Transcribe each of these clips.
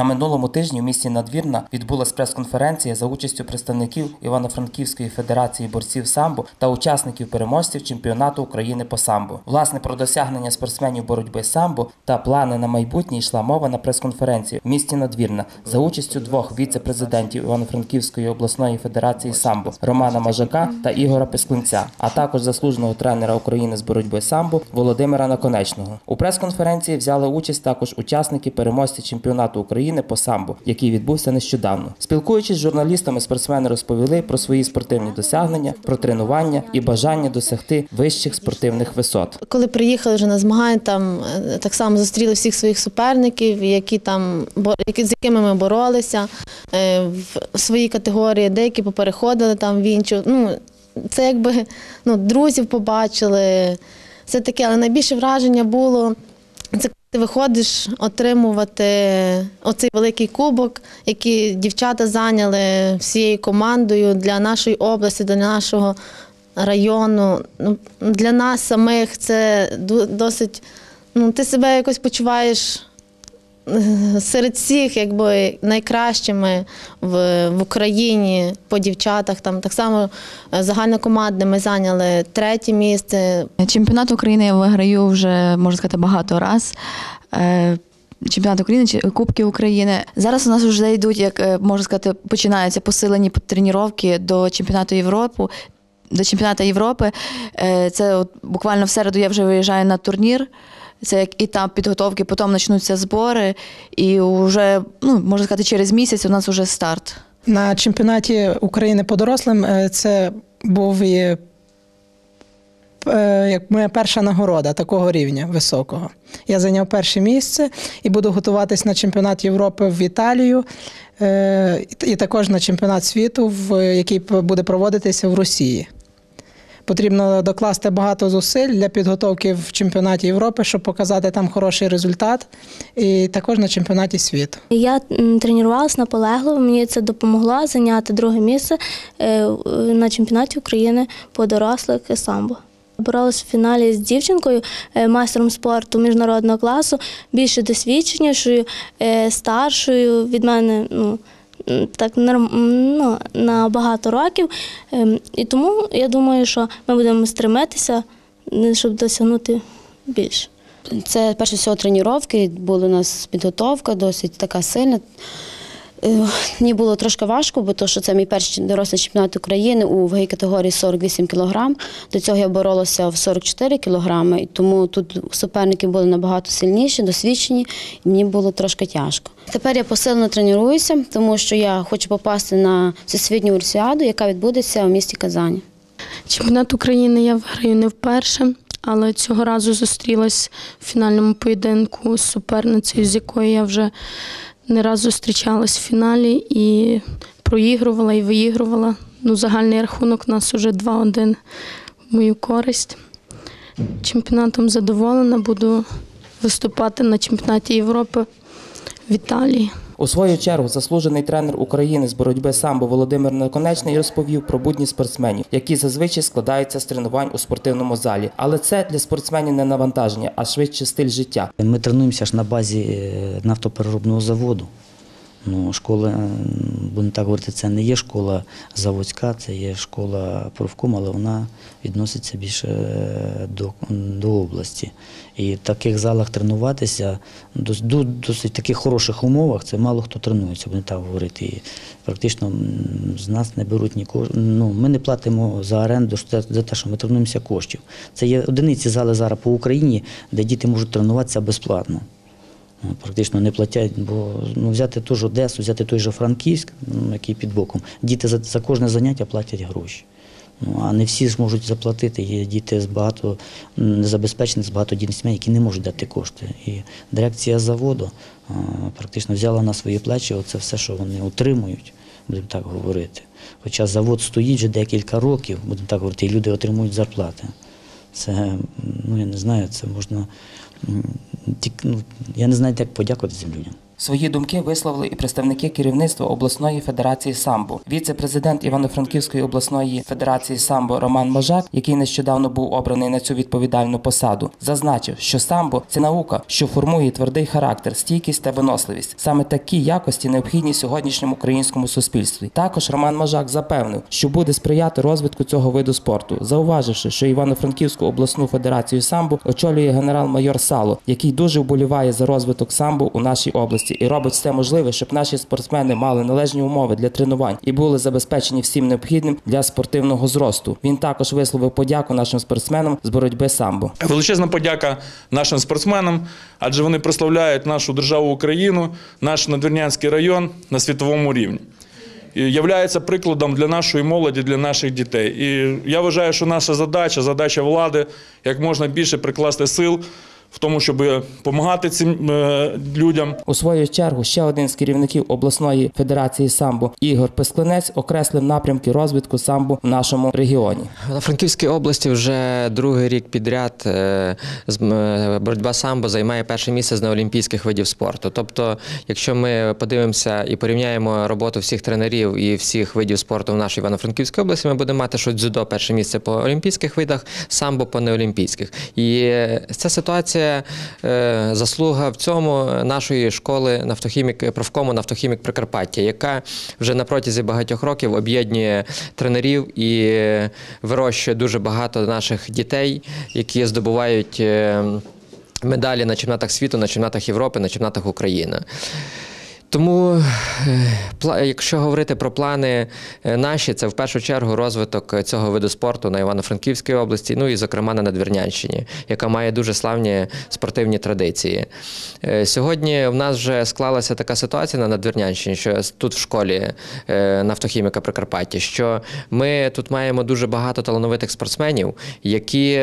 На минулому тижні в місті Надвірна відбулася прес-конференція за участю представників Івано-Франківської федерації борців самбо та учасників переможців чемпіонату України по самбо. Власне про досягнення спортсменів боротьби самбо та плани на майбутнє йшла мова на прес-конференції в місті Надвірна за участю двох віце-президентів Івано-Франківської обласної федерації самбо Романа Мажака та Ігора Песклинця, а також заслуженого тренера України з боротьби самбо Володимира Наконечного. У прес-конференції взяли участь також учасники переможці чемпіонату України по самбо, який відбувся нещодавно. Спілкуючись з журналістами, спортсмени розповіли про свої спортивні досягнення, про тренування і бажання досягти вищих спортивних висот. Коли приїхали вже на змагання, там е, так само зустріли всіх своїх суперників, які там які, з якими ми боролися е, в своїй категорії, деякі попереходили там в іншу. Ну, це якби ну, друзів побачили. Це таке, але найбільше враження було. Це ти виходиш отримувати оцей великий кубок, який дівчата зайняли всією командою для нашої області, для нашого району. Ну, для нас самих це досить. Ну, ти себе якось почуваєш серед всіх, якби найкращими в, в Україні по дівчатах. Там так само е, загальнокомандне ми зайняли третє місце. Чемпіонат України я виграю вже, можна сказати, багато раз. Е, Чемпіонат України, чи- Кубки України. Зараз у нас вже йдуть, як е, можна сказати, починаються посилені тренування до чемпіонату Європи. До чемпіонату Європи. Е, Це от буквально в середу я вже виїжджаю на турнір. Це як етап підготовки, потім почнуться збори, і вже, ну, можна сказати, через місяць у нас вже старт. На чемпіонаті України по дорослим е, це був і, е, як моя перша нагорода такого рівня високого. Я зайняв перше місце і буду готуватись на чемпіонат Європи в Італію і також на чемпіонат світу, який буде проводитися в Росії. Потрібно докласти багато зусиль для підготовки в чемпіонаті Європи, щоб показати там хороший результат, і також на чемпіонаті світу. Я тренувалася наполегливо, мені це допомогло зайняти друге місце е, на чемпіонаті України по дорослих самбо. Боролася в фіналі з дівчинкою, е, майстром спорту міжнародного класу, більш досвідченішою, е, старшою від мене. Ну, так ну, на багато років. Ем, І тому я думаю, що ми будемо стремитися, е, щоб досягнути більше. Це перше всього тренування, була у нас підготовка досить така сильна. Е, Мені було трошки важко, бо то, що це мій перший дорослий чемпіонат України у ваговій категорії 48 кг. До цього я боролася в 44 кг, тому тут суперники були набагато сильніші, досвідчені, і мені було трошки тяжко. Тепер я посилено тренуюся, тому що я хочу попасти на всесвітню універсіаду, яка відбудеться у місті Казані. Чемпіонат України я виграю не вперше, але цього разу зустрілась в фінальному поєдинку з суперницею, з якою я вже не раз зустрічалась в фіналі і проігрувала і виігрувала. Ну, загальний рахунок у нас уже 2-1 в мою користь. Чемпіонатом задоволена, буду виступати на чемпіонаті Європи в Італії. У свою чергу заслужений тренер України з боротьби самбо Володимир Наконечний розповів про будні спортсменів, які зазвичай складаються з тренувань у спортивному залі. Але це для спортсменів не навантаження, а швидше стиль життя. Ми тренуємося ж на базі е, нафтопереробного заводу. Ну, школа, е, будемо так говорити, це не є школа заводська, це є школа профком, але вона відноситься більше е, до, до області. І в таких залах тренуватися, дос- досить таких хороших умовах, це мало хто тренується, будемо так говорити. І практично з нас не беруть нікого. Ну, ми не платимо за оренду за те, що ми тренуємося коштів. Це є одиниці зали зараз по Україні, де діти можуть тренуватися безплатно. Ну, Практично не платять, бо ну, взяти ту ж Одесу, взяти той же Франківськ, ну, який під боком. Діти за, за кожне заняття платять гроші. Ну, а не всі зможуть заплатити. Є діти з багато незабезпечених, з багатодітних сімей, які не можуть дати кошти. І дирекція заводу а, практично взяла на свої плечі оце все, що вони отримують, будемо так говорити. Хоча завод стоїть вже декілька років, будемо так говорити, і люди отримують зарплати. Це, ну я не знаю, це можна. Ну, я не знаю, як подякувати цим людям. Свої думки висловили і представники керівництва обласної федерації самбо. Віце-президент Івано-Франківської обласної федерації самбо Роман Можак, який нещодавно був обраний на цю відповідальну посаду, зазначив, що самбо це наука, що формує твердий характер, стійкість та виносливість. Саме такі якості необхідні сьогоднішньому українському суспільстві. Також Роман Можак запевнив, що буде сприяти розвитку цього виду спорту, зауваживши, що Івано-Франківську обласну федерацію самбо очолює генерал-майор Сало, який дуже вболіває за розвиток самбо у нашій області і робить все можливе, щоб наші спортсмени мали належні умови для тренувань і були забезпечені всім необхідним для спортивного зросту. Він також висловив подяку нашим спортсменам з боротьби самбо. Величезна подяка нашим спортсменам, адже вони прославляють нашу державу Україну, наш надвірнянський район на світовому рівні. Являється прикладом для нашої молоді, для наших дітей. І я вважаю, що наша задача, задача влади, як можна більше прикласти сил в тому, щоб допомагати цим е, людям, У свою чергу ще один з керівників обласної федерації самбо Ігор Песклинець окреслив напрямки розвитку самбо в нашому регіоні. На Франківській області вже другий рік підряд е, з- е, боротьба самбо займає перше місце з неолімпійських видів спорту. Тобто, якщо ми подивимося і порівняємо роботу всіх тренерів і всіх видів спорту в нашій Івано-Франківській області, ми будемо мати, що дзюдо перше місце по олімпійських видах, самбо по неолімпійських. І е, ця ситуація е, заслуга в цьому нашої школи нафтохімік профкому нафтохімік Прикарпаття, яка вже на протязі багатьох років об'єднує тренерів і вирощує дуже багато наших дітей, які здобувають. е, Медалі на чемпіонатах світу, на чемпіонатах Європи, на чемпіонатах України. Тому, е, якщо говорити про плани е, наші, це в першу чергу розвиток е, цього виду спорту на Івано-Франківській області, ну і зокрема на Надвірнянщині, яка має дуже славні спортивні традиції. Сьогодні в нас вже склалася така ситуація на Надвірнянщині, що тут в школі нафтохіміка Прикарпаття, що ми тут маємо дуже багато талановитих спортсменів, які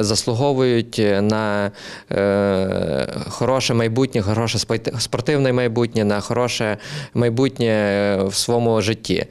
заслуговують на хороше майбутнє, хороше спортивне майбутнє, на хороше майбутнє е, в своєму житті.